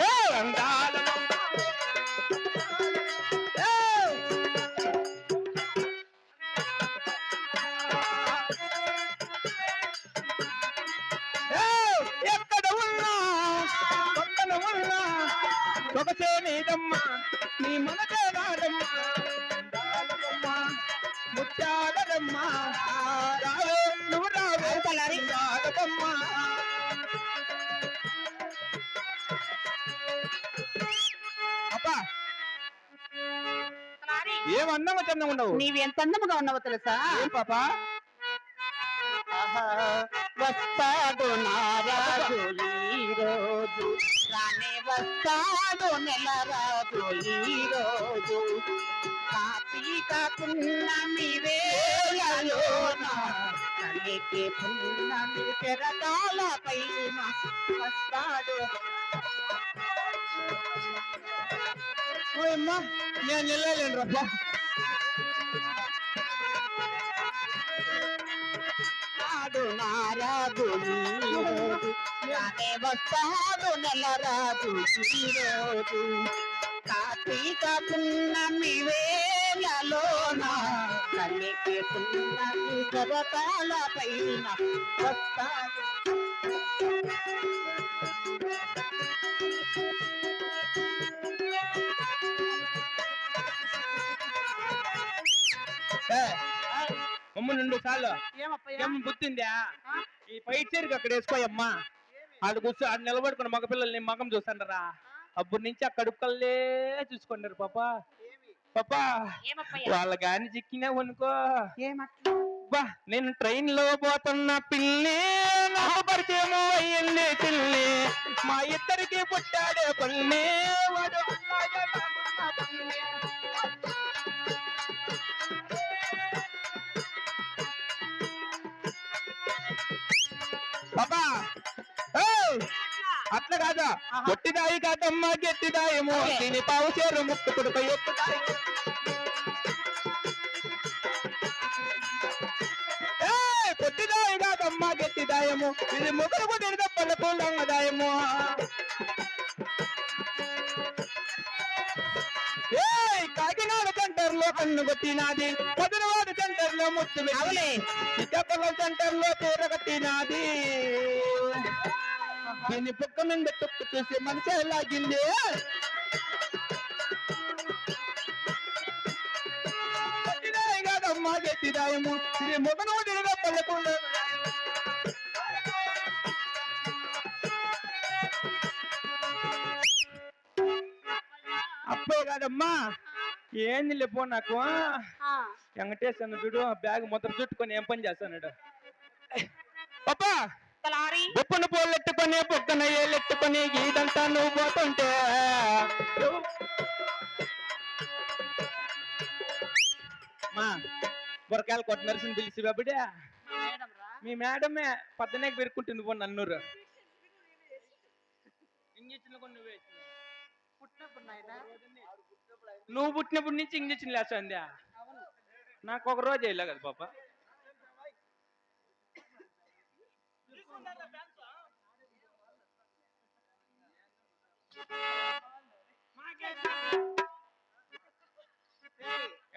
ఏ నీదమ్మా నీ మనసే నాదమ్మా అందాలమ్మ, రావే నువ్వు రావే ఏం అందంగా చందంగా ఉండవు. నీవు ఎంత అందముగా ఉన్నావో తెలుసా? ఏం పాపా? వస్తాడు నారాజు ఈ రోజు రానే వస్తాడు నెల రాజు ఈ రోజు కార్తీక పున్నమి వేళలోన కలికి పున్నమి తెరకాల పైన వస్తాడు. ఓయమ్మా నేను వెళ్ళలేను రబ్బా నాడు నారాజు ఈ వస్తాడు నెల రాదు ఈరోజు రోజు కార్తీక పున్నమి వేళలోన కలికి పున్నమి పైన వస్తాడు. అమ్మ నుండి చాలు. ఏమప్పయ్యా? ఏం బుద్ధిందా ఈ పై చీరకు అక్కడ వేసుకోయమ్మా. ఆడ కూర్చో ఆడ నిలబడుకున్న మగ పిల్లల్ని మగం చూస్తాండరా. అప్పటి నుంచి ఆ కడుపుకల్లే చూసుకున్నారు పాపా. పాపా వాళ్ళ గాని చిక్కినా అనుకో బా నేను ట్రైన్లో పోతున్న పిల్లి నా పరిచయం అయ్యింది పిల్లి. మా ఇద్దరికి పుట్టాడే పల్లి వాడు గట్టిదాయి కాదమ్మా గట్టిదాయము ఓకే. దీని పావు చేరు ఎక్కుదాయి ఏయ్! పొట్టిదాయి కాదమ్మా గట్టిదాయము. ఇది ముగ్గురు పళ్ళకు లంగదాయము ఏయ్ కాకినాడ సెంటర్లో కన్ను కొట్టినాది. మధురవాడ సెంటర్లో ముత్తు సెంటర్లో తీర కట్టినాది. దీని పుక్క మీద చూసి మనసే లాగింది కాదమ్మా గట్టిదాయము పల్లెకుండా అప్పే కాదమ్మా ఏంది లేపో నాకు వెంకటేశ్వర చూడు బ్యాగ్ మొత్తం చుట్టుకొని ఏం పని చేస్తాడు ఉప్పున పోలెట్టుకొని పొక్కన ఏలెట్టుకొని ఇదంతా నువ్వు పోతుంటే. మా బొరకాయలు కొట్ట నర్సుని పిలిచి బాబుడే. మీ మేడమే పద్దనే పెరుక్కుంటుంది పో నన్నూరు. ఇంజక్షన్లు కొన్ని నువ్వే. పుట్టినప్పుడు పుట్టినప్పటి నుంచి ఇంజక్షన్ అవును. నాకు ఒక రోజు వెళ్ళా కదా పాప.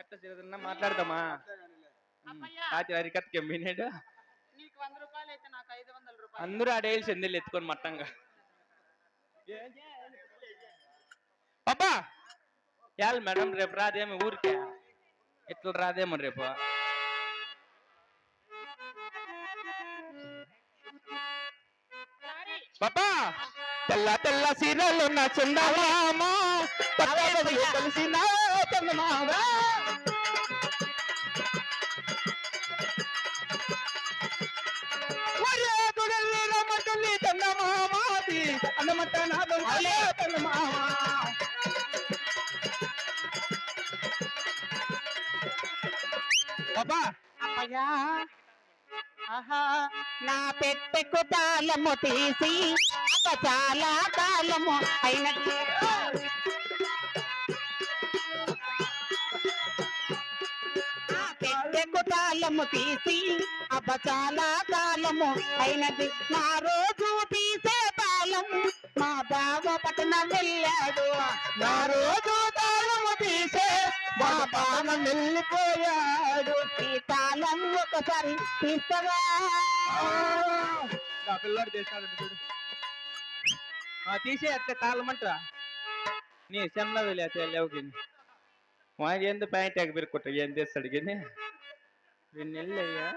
ఎట్లా చేదన్నా మాట్లాడదామా అమ్మయ్యా రాత్రి అరికత్కి మీనేడు నీకు వంద రూపాయలు అయితే నాకు ఐదు వందల రూపాయలు అందరూ ఆడేయాలి చెందిలు ఎత్తుకొని మట్టంగా అబ్బా యాల్ మేడం రేపు రాదేమో ఊరికే ఎట్లా రాదేమో రేపు తలారి పాపా తెల్ల తెల్ల సీరలు నా చుండమామా కలిసిన చందమామా. చందమామాది అన్నమట్ట నాదం చందమామా. పాపా అమ్మయ్యా ఆహా. నా పెట్టెకు తాళము తీసి అప్ప చాలా కాలము అయినట్టు. నా పెట్టెకు తాళము తీసి అబ్బ చాలా కాలము అయినది. నా రోజు తీసే తాళము మా వెళ్ళాడు. నా రోజు తాళము తీసే మా బావ వెళ్ళిపోయాడు. ఈ తాళం ఒకసారి తీస్తావా? పిల్లాడు పిల్లోడు చేస్తాడు తీసే అట్లా తాళమంటరా? నీ చిన్న వెళ్ళి లేవుకి వాడి ఎందు ప్యాంట్ ఎగబెరుకుంటా ఏం చేస్తాడు కానీ రెండు నెలలు అయ్యా.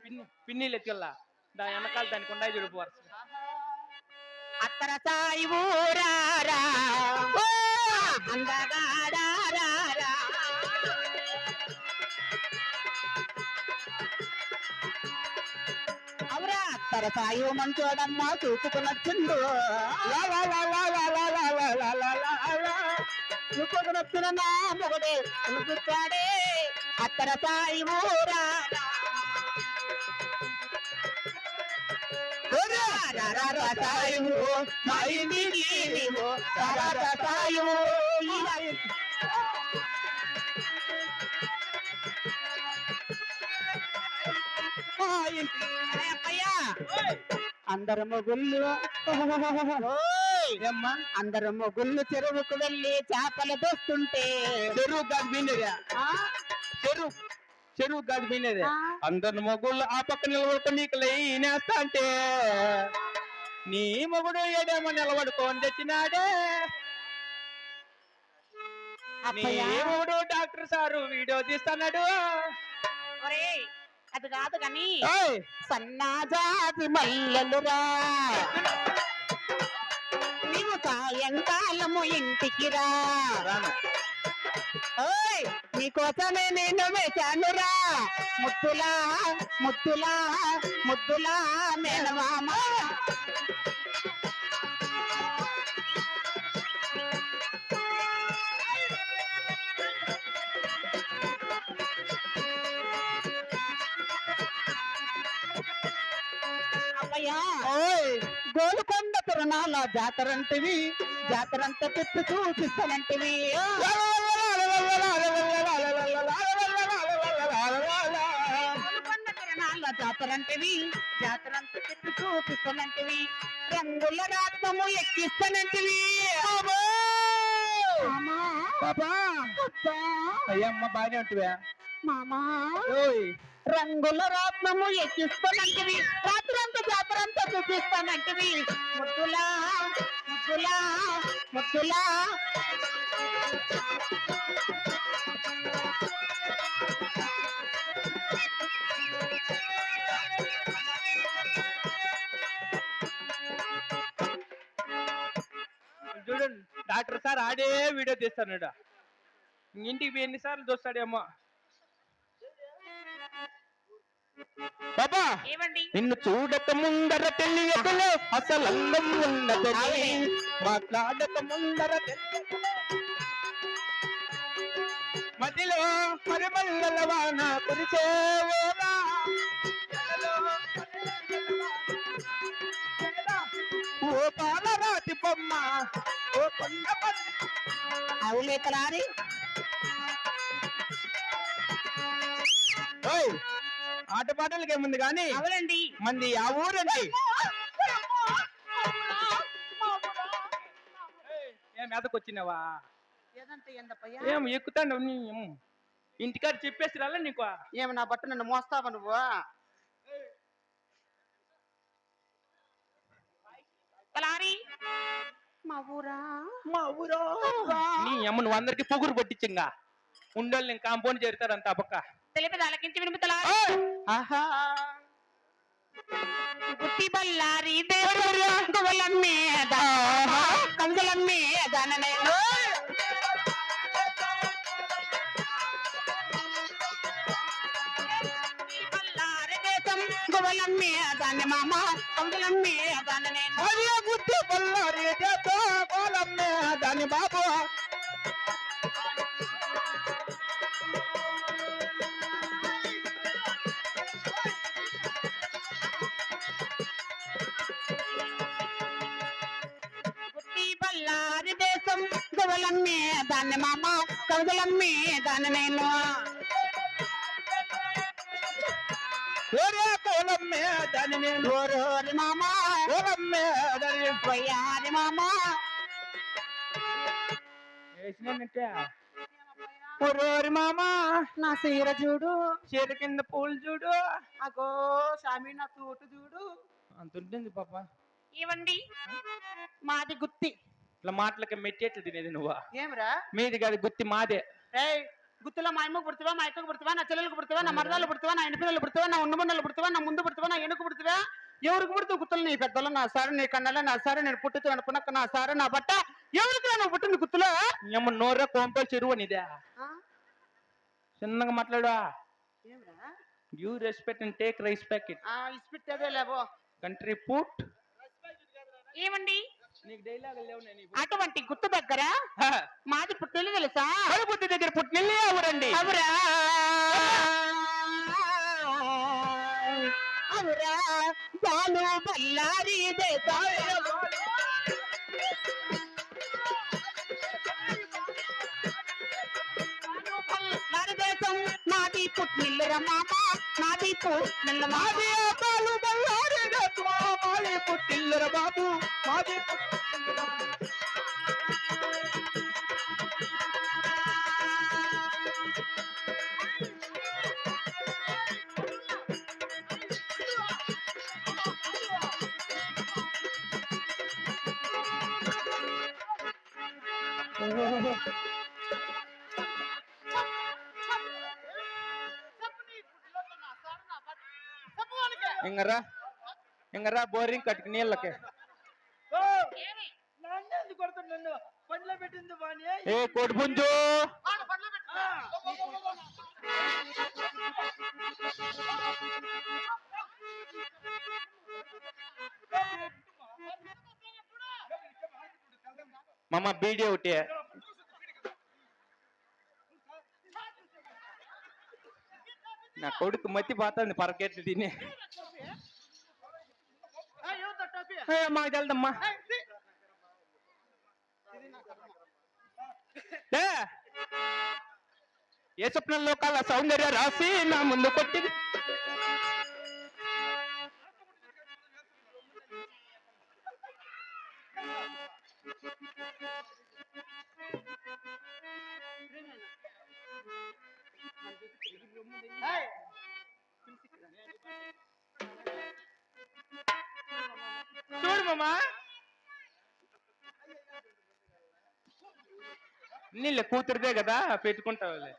పిన్ని పిన్నీళ్ళు ఎత్తుకెళ్ళా? దాని వెనకాల దానికి ఉండాయి చూడు వరుస అత్తర సాయి ఊరారా తరపాయు మంచోడమ్మ చూపుకు నచ్చిండు చూపుకు నచ్చిన నా మొగడే చూపిస్తాడే అత్తర సాయి ఊరా సాయువు మా ఇంటి నీవు సాయువు అందరు మొగుళ్ళు ఏమ్మా? అందరు మొగుళ్ళు చెరువుకు వెళ్ళి చేపలు దోస్తుంటే. చెరువు కాదు? చెరువు. చెరువు కాదు ఆ? అందరు మొగుళ్ళు ఆ పక్క నిలబడుకొని నీకు లేనేస్తా అంటే. నీ మొగుడు ఏడేమో నిలబడుకొని తెచ్చినాడే నీ మొగుడు డాక్టర్ సారు వీడియో తీస్తున్నాడు. ఒరేయ్, అది కాదు కానీ! సన్నాజాతి మల్లెలురా! నీవు సాయంకాలము ఇంటికి రా! నీకోసమే నేను వేశానురా! ముద్దులా ముద్దులా ముద్దులా మేనమామ! గోలుకొండ తిరణాల జాతర అంటివి జాతర అంతా తిప్పి చూపిస్తానంటివి. జాతర అంటివి తిప్పి చూపిస్తానంటివి. రంగుల రాత్మము ఎక్కిస్తానంటివి. అయ్యమ్మ బాగానే ఉంటువా. మామా. రంగుల రాత్మము ఎక్కిస్తానంటివి. రాత్రంతా జాతరంతా చూపిస్తానంటివి ముద్దులా ముద్దులా ముద్దులా. చూడండి డాక్టర్ సార్ ఆడే వీడియో తీస్తాడు ఇంటికి ఎన్నిసార్లు చూస్తాడేమో. బాబా నిన్ను చూడక ముందర తెలియదులే అసలు అందం ఉన్నదని మాట్లాడక ముందర మదిలో వాన ఓ పాలరాతి బొమ్మ ఓ కొండ ఓయ్ ఆట పాటలకి ఏముంది కానీ? అవునండి. మంది ఆ ఊరండి. ఏయ్, ఏం ఎదకొచ్చినావా ఏం? ఎక్కుతాండు నీ ఏం. ఇంటికాడ చెప్పేసి రాలే నీకు? ఏమి నా బట్ట నన్ను మోస్తావా నువ్వు? కలారి మా ఊరా? మా ఊరో? నీ అమ్మ నువ్వు అందరికి పొగురు కొట్టించింగా. ఉండోళ్ళు నేను కాంపౌండ్ చేరుతారంత ఆ పక్క తెలిపి అలకించి వినిపితలా! ఆహా. గుట్టి బల్లారి గువల మీద మామ. కందుల మీద నేను. ఓరోరి మామ. మామ మామ. నా సీర చూడు. చీర కింద పూలు చూడు. అగో స్వామి నా తోటు చూడు. అంత ఉంటుంది పాప. ఇవ్వండి మాది గుత్తి. ఇట్లా మాటలకి మెట్టేట్లు తినేది నువ్వా? ఏమిరా? మీది కాదు గుత్తి మాదే. గుత్తులో మా అమ్మకు పుడతావా మా అక్కకు పుడతావా నా చెల్లెలకు పుడతావా నా మరదాలు పుడతావా నా ఎనపిల్లలు పుడతావా నా ఉన్నబండలు పుడతావా నా ముందు పుడతావా నా ఎనుక పుడతావా? ఎవరికి పుడతావు గుత్తులు నీ పెద్దలు? నా సారు నీ కన్నెల నా సారు నేను పుట్టుతూ అనుకున్నాక నా సారు నా బట్ట ఎవరికి నువ్వు పుట్టింది గుత్తులో? ఏమో నోరే కోంపలు చెరువు నీదే? చిన్నగా మాట్లాడు ఏమిరా? You respect and take respect it ఇసిపెట్టేదే లేవో కంట్రీ పుట్ ఏమండి? అటువంటి గుత్తు దగ్గర మాది పుట్టిల్లు తెలుసా? బుద్ధి దగ్గర పుట్టినల్లే ఎవరండి? అవురా. అవురా. బాలు బల్లారి దేశం నాది పుట్టిల్లుర మామ నాది పుట్టిల్ల మాది పుట్టిల్లుర బాబు మాది. ఇంగరా ఇంగరా బోరింగ్ కట్టుకు నీళ్ళకి. ఏ? కోడి పుంజు? మామ బీడీ ఒకటి. నా కొడుకు మతి పోతుంది పరకెట్లు తిని. మాకు తెలదమ్మా. ఏ స్వప్నంలో కళ్ళ సౌందర్య రాసి నా ముందు కొట్టింది. నీళ్ళ కూతురుదే కదా పెట్టుకుంటావులే.